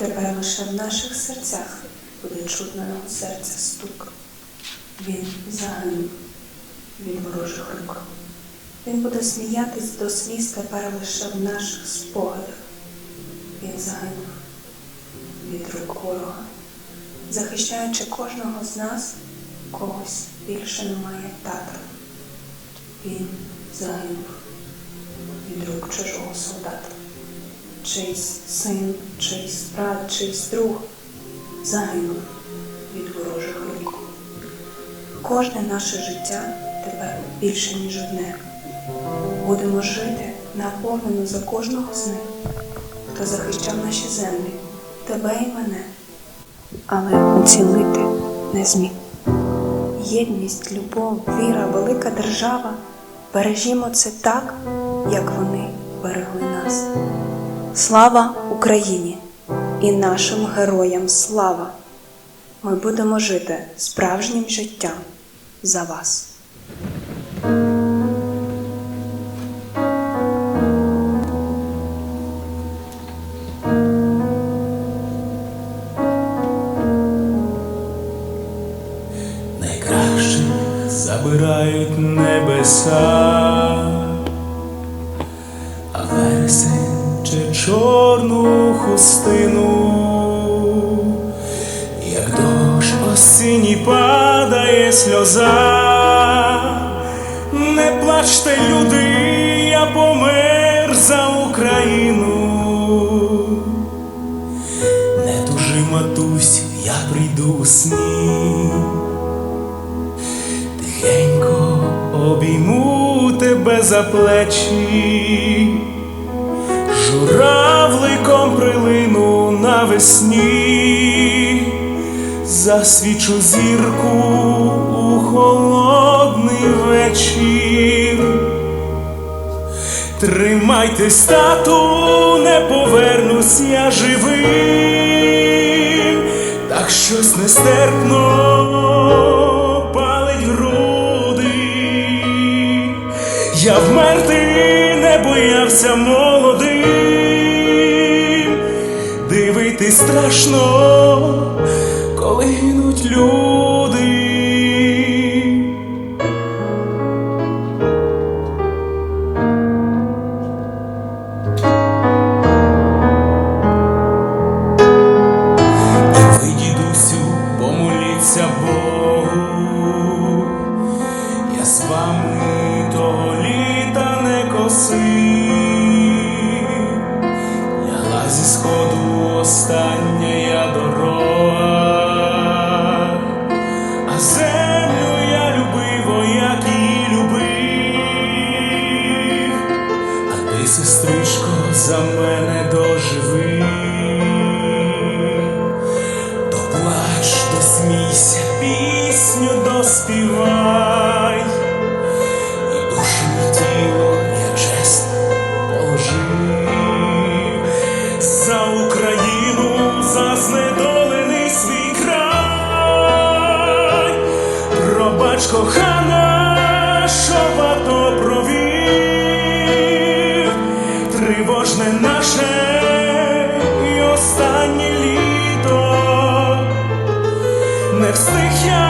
Тепер лише в наших серцях буде чутно його серця стук. Він загинув від ворожих рук. Він буде сміятись до сліз тепер лише в наших спогадах. Він загинув від рук ворога, захищаючи кожного з нас, когось більше немає тата. Він загинув від рук чужого солдата. Чийсь син, чийсь брат, чийсь друг загинув від ворожих рук. Кожне наше життя тепер більше, ніж одне. Будемо жити наповнено за кожного з них, хто захищав наші землі, тебе і мене, але уцілити не зміг. Єдність, любов, віра, велика держава. Бережімо це так, як вони берегли нас. Слава Україні і нашим героям слава! Ми будемо жити справжнім життям за вас. Найкращих забирають небеса, чорну хустину, як дощ осінній падає сльоза, не плачте, люди, я помер за Україну. Не тужи, матусь, я прийду у сні. Тихенько обійму тебе за плечі, журавликом прилину навесні, засвічу зірку у холодний вечір. Тримайтесь, тату, не повернусь я живим, так щось нестерпно палить груди. Я вмерти не боявся молодим, страшно, коли гинуть люди. І ви, дідусю, помоліться Богу, я з вами того літа не косив, остання пробач кохана, що в АТО провів, тривожне наше і останнє літо. Не встиг я,